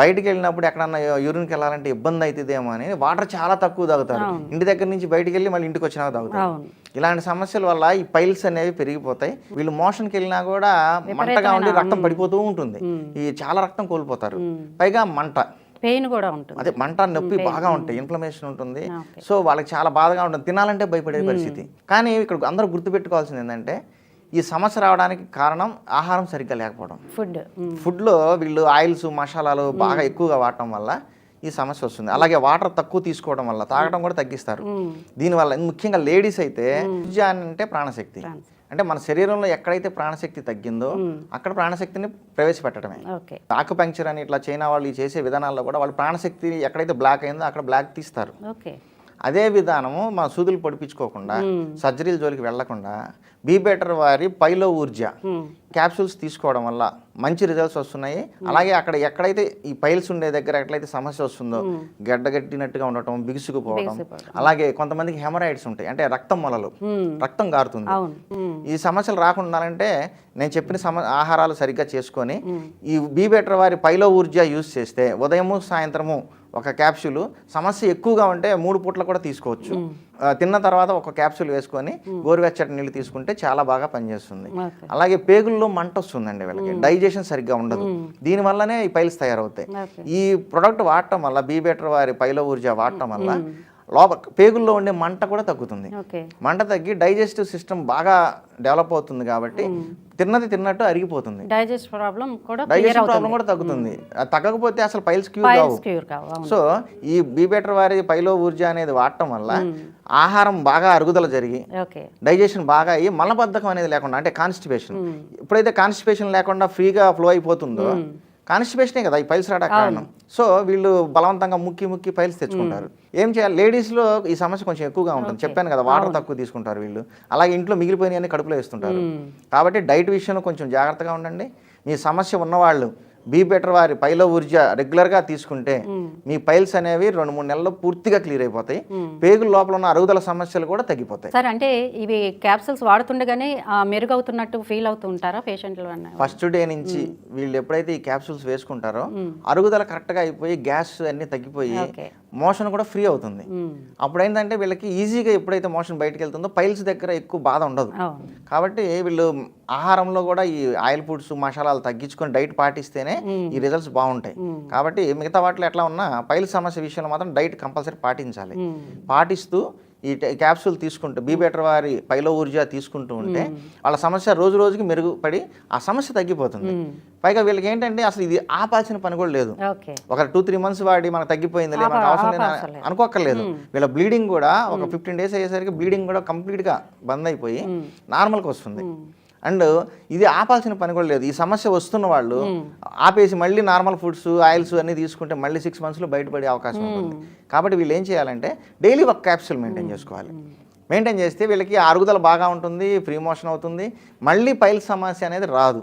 బయటికి వెళ్ళినప్పుడు ఎక్కడన్నా యూరిన్కి వెళ్ళాలంటే ఇబ్బంది అవుతుందేమో అని వాటర్ చాలా తక్కువ తాగుతారు. ఇంటి దగ్గర నుంచి బయటికి వెళ్ళి మళ్ళీ ఇంటికి వచ్చినాక తాగుతారు. ఇలాంటి సమస్యల వల్ల ఈ పైల్స్ అనేవి పెరిగిపోతాయి. వీళ్ళు మోషన్కి వెళ్ళినా కూడా మంటగా ఉండి రక్తం పడిపోతూ ఉంటుంది. ఈ చాలా రక్తం కోల్పోతారు. పైగా మంట. పెయిన్ కూడా ఉంటుంది. అదే మంట నొప్పి బాగా ఉంటాయి. ఇన్ఫ్లమేషన్ ఉంటుంది. సో వాళ్ళకి చాలా బాధగా ఉంటుంది. తినాలంటే భయపడే పరిస్థితి. కానీ ఇక్కడ అందరూ గుర్తుపెట్టుకోవాల్సింది ఏంటంటే ఈ సమస్య రావడానికి కారణం ఆహారం సరిగ్గా లేకపోవడం. ఫుడ్. ఫుడ్లో వీళ్ళు ఆయిల్స్ మసాలాలు బాగా ఎక్కువగా వాడటం వల్ల ఈ సమస్య వస్తుంది. అలాగే వాటర్ తక్కువ తీసుకోవడం వల్ల తాగడం కూడా తగ్గిస్తారు. దీనివల్ల ముఖ్యంగా లేడీస్ అయితే అంటే ప్రాణశక్తి. అంటే మన శరీరంలో ఎక్కడైతే ప్రాణశక్తి తగ్గిందో అక్కడ ప్రాణశక్తిని ప్రవేశపెట్టడమే. ఆకుపంక్చర్ అని ఇట్లా చైనా వాళ్ళు చేసే విధానాల్లో కూడా వాళ్ళు ప్రాణశక్తి ఎక్కడైతే బ్లాక్ అయిందో అక్కడ బ్లాక్ తీస్తారు. అదే విధానము మన సూదులు పొడిపించుకోకుండా సర్జరీల జోలికి వెళ్ళకుండా బీ బెటర్ వారి పైలో ఊర్జ క్యాప్సూల్స్ తీసుకోవడం వల్ల మంచి రిజల్ట్స్ వస్తున్నాయి. అలాగే అక్కడ ఎక్కడైతే ఈ పైల్స్ ఉండే దగ్గర ఎక్కడైతే సమస్య వస్తుందో గడ్డగట్టినట్టుగా ఉండటం బిగుసుకుపోవడం అలాగే కొంతమందికి హెమరాయిడ్స్ ఉంటాయి. అంటే రక్తం మొలలు. రక్తం ఉమ్. ఈ సమస్యలు రాకుండా ఉండాలంటే నేను చెప్పిన సమ ఆహారాలు సరిగ్గా చేసుకొని ఈ బీ బెటర్ వారి పైలో ఊర్జా యూస్ చేస్తే ఉదయము సాయంత్రము ఒక క్యాప్సూల్. సమస్య ఎక్కువగా ఉంటే మూడు పూట్ల కూడా తీసుకోవచ్చు. తిన్న తర్వాత ఒక క్యాప్సూల్ వేసుకొని గోరువెచ్చటి నీళ్ళు తీసుకుంటే చాలా బాగా పనిచేస్తుంది. అలాగే పేగుల్లో మంట వస్తుందండి వీళ్ళకి. డైజెషన్ సరిగ్గా ఉండదు. దీని వల్లనే ఈ పైల్స్ తయారవుతాయి. ఈ ప్రొడక్ట్ వాడటం వల్ల బీ బెటర్ వారి పైలో ఊర్జా వాడటం వల్ల లోపల పేగుల్లో ఉండే మంట కూడా తగ్గుతుంది. మంట తగ్గి డైజెస్టివ్ సిస్టమ్ బాగా డెవలప్ అవుతుంది కాబట్టి తిన్నది తిన్నట్టు అరిగిపోతుంది. డైజెస్ట్ ప్రాబ్లం కూడా అవుతుంది. ప్రాబ్లం కూడా తగ్గుతుంది. తగ్గకపోతే అసలు పైల్స్ క్యూర్ కావు. సో ఈ బీ బెటర్ వారి పైలో ఊర్జా అనేది వాడటం వల్ల ఆహారం బాగా అరుగుదల జరిగి డైజెషన్ బాగా అయ్యి మలబద్ధకం అనేది లేకుండా అంటే కాన్స్టిపేషన్. ఎప్పుడైతే కాన్స్టిపేషన్ లేకుండా ఫ్రీగా ఫ్లో అయిపోతుందో కాన్స్టిపేషనే కదా ఈ పైల్స్ రావడానికి కారణం. సో వీళ్ళు బలవంతంగా ముక్కి ముక్కి పైల్స్ తెచ్చుకుంటారు. ఏం చేయాలి? లేడీస్లో ఈ సమస్య కొంచెం ఎక్కువగా ఉంటుంది. చెప్పాను కదా వాటర్ తక్కువ తీసుకుంటారు వీళ్ళు. అలాగే ఇంట్లో మిగిలిపోయినవన్నీ కడుపులో వేస్తుంటారు. కాబట్టి డైట్ విషయంలో కొంచెం జాగ్రత్తగా ఉండండి. మీ సమస్య ఉన్నవాళ్ళు బీ బెటర్ వారి పైలో ఊర్జా రెగ్యులర్గా తీసుకుంటే మీ పైల్స్ అనేవి రెండు మూడు నెలల్లో పూర్తిగా క్లియర్ అయిపోతాయి. పేగుల లోపల ఉన్న అరుగుదల సమస్యలు కూడా తగ్గిపోతాయి. సార్ అంటే ఇవి క్యాప్సూల్స్ వాడుతుండగానే మెరుగవుతున్నట్టు ఫీల్ అవుతూ ఉంటారా పేషెంట్లు ఫస్ట్ డే నుంచి వీళ్ళు ఎప్పుడైతే ఈ క్యాప్సూల్స్ వేసుకుంటారో అరుగుదల కరెక్ట్గా అయిపోయి గ్యాస్ అన్ని తగ్గిపోయి మోషన్ కూడా ఫ్రీ అవుతుంది. అప్పుడు ఏంటంటే వీళ్ళకి ఈజీగా ఎప్పుడైతే మోషన్ బయటకు వెళ్తుందో పైల్స్ దగ్గర ఎక్కువ బాధ ఉండదు. కాబట్టి వీళ్ళు ఆహారంలో కూడా ఈ ఆయిల్ ఫుడ్స్ మసాలాలు తగ్గించుకొని డైట్ పాటిస్తేనే ఈ రిజల్ట్స్ బాగుంటాయి. కాబట్టి మిగతా వాటిలో ఎట్లా ఉన్నా పైల సమస్య విషయంలో మాత్రం డైట్ కంపల్సరీ పాటించాలి. పాటిస్తూ ఈ క్యాప్సూల్ తీసుకుంటూ బీ బెటర్ వారి పైలో ఊర్జా తీసుకుంటూ ఉంటే వాళ్ళ సమస్య రోజు రోజుకి మెరుగుపడి ఆ సమస్య తగ్గిపోతుంది. పైగా వీళ్ళకి ఏంటంటే అసలు ఇది ఆపాల్సిన పని కూడా లేదు. ఒక టూ త్రీ మంత్స్ వాడి మనకు తగ్గిపోయింది మనకు అవసరం లేదు. అనుకోక్కర్లేదు. వీళ్ళ బ్లీడింగ్ కూడా ఒక ఫిఫ్టీన్ డేస్ అయ్యేసరికి బ్లీడింగ్ కూడా కంప్లీట్గా బంద్ అయిపోయి నార్మల్కి వస్తుంది. అండ్ ఇది ఆపాల్సిన పని కూడా లేదు. ఈ సమస్య వస్తున్న వాళ్ళు ఆపేసి మళ్ళీ నార్మల్ ఫుడ్స్ ఆయిల్స్ అన్ని తీసుకుంటే మళ్ళీ సిక్స్ మంత్స్లో బయటపడే అవకాశం ఉంటుంది. కాబట్టి వీళ్ళు ఏం చేయాలంటే డైలీ ఒక క్యాప్సూల్ మెయింటైన్ చేసుకోవాలి. మెయింటైన్ చేస్తే వీళ్ళకి అరుగుదల బాగా ఉంటుంది ఫ్రీ మోషన్ అవుతుంది. మళ్ళీ పైల్ సమస్య అనేది రాదు.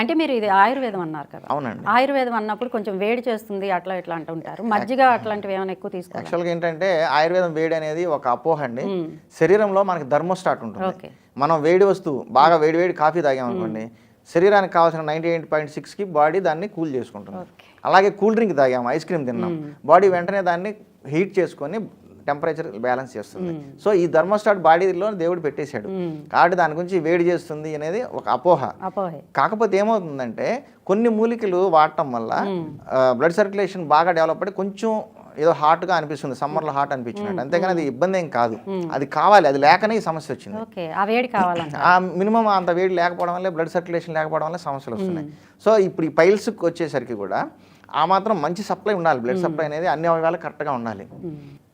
అంటే మీరు ఇది ఆయుర్వేదం అన్నారు కదా. అవునండి. ఆయుర్వేదం అన్నప్పుడు కొంచెం వేడి చేస్తుంది అట్లా ఇట్లా అంటుంటారు మజ్జిగ అట్లాంటివి ఏమైనా ఎక్కువ తీసుకోవాలి? యాక్చువల్గా ఏంటంటే ఆయుర్వేదం వేడి అనేది ఒక అపోహ అండి. శరీరంలో మనకి ధర్మోస్టాట్ ఉంటుంది. మనం వేడి వస్తువు బాగా వేడి వేడి కాఫీ తాగామనుకోండి శరీరానికి కావాల్సిన నైంటీ ఎయిట్ పాయింట్ సిక్స్కి బాడీ దాన్ని కూల్ చేసుకుంటుంది. అలాగే కూల్ డ్రింక్ తాగాము ఐస్ క్రీమ్ తిన్నాం. బాడీ వెంటనే దాన్ని హీట్ చేసుకొని టెంపరేచర్ బ్యాలెన్స్ చేస్తుంది. సో ఈ ధర్మోస్టాట్ బాడీలో దేవుడు పెట్టేశాడు. కాబట్టి దాని గురించి వేడి చేస్తుంది అనేది ఒక అపోహ. అపోహే. కాకపోతే ఏమవుతుందంటే కొన్ని మూలికలు వాడటం వల్ల బ్లడ్ సర్క్యులేషన్ బాగా డెవలప్ అయ్యి కొంచెం ఏదో హాట్గా అనిపిస్తుంది సమ్మర్లో హాట్ అనిపించినట్టు. అంతేగాని అది ఇబ్బంది ఏం కాదు. అది కావాలి అది లేకనే ఈ సమస్య వచ్చింది. ఆ మినిమం అంత వేడి లేకపోవడం వల్ల బ్లడ్ సర్క్యులేషన్ లేకపోవడం వల్ల సమస్యలు వస్తున్నాయి. సో ఇప్పుడు ఈ పైల్స్కి వచ్చేసరికి కూడా ఆ మాత్రం మంచి సప్లై ఉండాలి బ్లడ్ సప్లై అనేది అన్ని అవయవాలు కరెక్ట్గా ఉండాలి.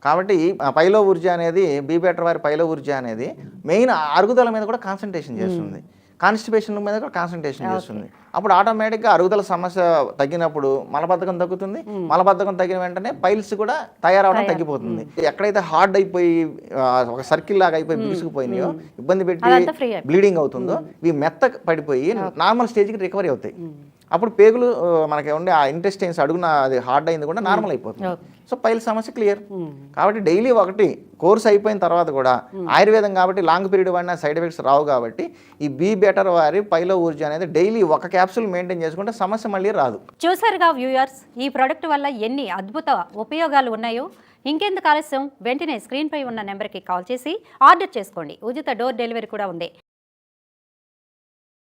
కాబట్టి పైలో ఊర్జా అనేది బీ బెటర్ వారి పైలో ఊర్జా అనేది మెయిన్ అరుగుదల మీద కూడా కాన్సన్ట్రేషన్ చేస్తుంది. కాన్స్టిపేషన్ మీద కూడా కాన్సన్ట్రేషన్ చేస్తుంది. అప్పుడు ఆటోమేటిక్గా అరుగుదల సమస్య తగ్గినప్పుడు మలబద్ధకం తగ్గుతుంది. మలబద్ధకం తగ్గిన వెంటనే పైల్స్ కూడా తయారవడం తగ్గిపోతుంది. ఎక్కడైతే హార్డ్ అయిపోయి ఒక సర్కిల్ లాగా అయిపోయి బిగుసుకుపోయినాయో ఇబ్బంది పెట్టి. బ్లీడింగ్ అవుతుందో ఇవి మెత్త పడిపోయి నార్మల్ స్టేజ్కి రికవరీ అవుతాయి. అప్పుడు పేగులు మనకి ఉండే ఆ ఇంటెస్టైన్స్ అడుగున అది హార్డ్ అయింది కూడా నార్మల్ అయిపోతుంది. సో పైల్ సమస్య క్లియర్. కాబట్టి డైలీ ఒకటి కోర్స్ అయిపోయిన తర్వాత కూడా ఆయుర్వేదం కాబట్టి లాంగ్ పీరియడ్ వాడిన సైడ్ ఎఫెక్ట్స్ రావు కాబట్టి ఈ బీ థియేటర్ వారి పైలో ఊర్జా అనేది డైలీ ఒక క్యాప్సూల్ మెయింటైన్ చేసుకుంటే సమస్య మళ్ళీ రాదు. చూసారుగా వ్యూయర్స్ ఈ ప్రోడక్ట్ వల్ల ఎన్ని అద్భుత ఉపయోగాలు ఉన్నాయో? ఇంకెందుకు ఆలస్యం? వెంటనే స్క్రీన్పై ఉన్న నెంబర్కి కాల్ చేసి ఆర్డర్ చేసుకోండి. ఉచిత డోర్ డెలివరీ కూడా ఉంది.